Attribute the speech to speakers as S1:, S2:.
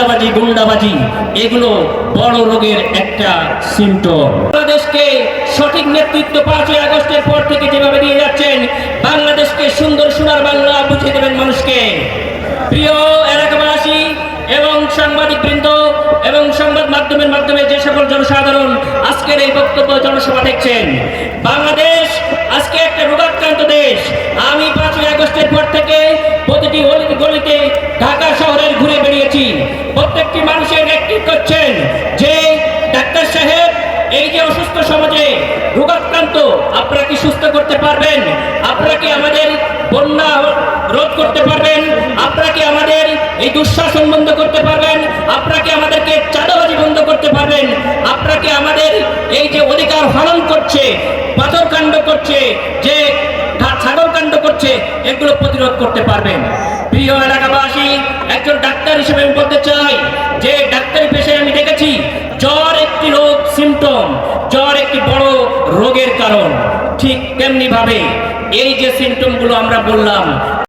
S1: চাঁদাবাজি গুন্ডাবাজি, এগুলো বড় রোগের একটা সিমটম বাংলাদেশকে সঠিক নেতৃত্ব পাঁচই আগস্টের পর থেকে যেভাবে দিয়ে যাচ্ছেন, বাংলাদেশকে সুন্দর সোনার বাংলা বুঝিয়ে দেবেন মানুষকে। প্রিয় এলাকাবাসী এবং সাংবাদিক বৃন্দ এবং সংবাদ মাধ্যমের মাধ্যমে যে সকল জনসাধারণ আজকের এই বক্তব্য জনসভা দেখছেন, বাংলাদেশ আজকে একটা রোগাক্রান্ত দেশ। আমি পাঁচই আগস্টের পর থেকে প্রতিটি গলিতে ঢাকা শহরের প্রত্যেকটি মানুষের একটি করছেন যে ডাক্তার সাহেব, এই যে অসুস্থ সমাজে রোগাক্রান্ত, আপনারা কি সুস্থ করতে পারবেন? আপনারা কি আমাদের বন্যা রোধ করতে পারবেন? আপনারা কি আমাদের এই দুঃশাসন বন্ধ করতে পারবেন? আপনারা কি আমাদেরকে চাঁদাবাজি বন্ধ করতে পারবেন? আপনারা কি আমাদের এই যে অধিকার হরণ করছে, পাথর কাণ্ড করছে, যে ছাগল কাণ্ড করছে, এগুলো প্রতিরোধ করতে পারবেন? প্রিয় এলাকাবাসী একজন ডাক্তার হিসেবে আমি বলতে চাই, যে ডাক্তারি পেশায় আমি দেখেছি, জ্বর একটি রোগ সিমটম জ্বর একটি বড় রোগের কারণ। ঠিক তেমনি ভাবে এই যে সিমটমগুলো আমরা বললাম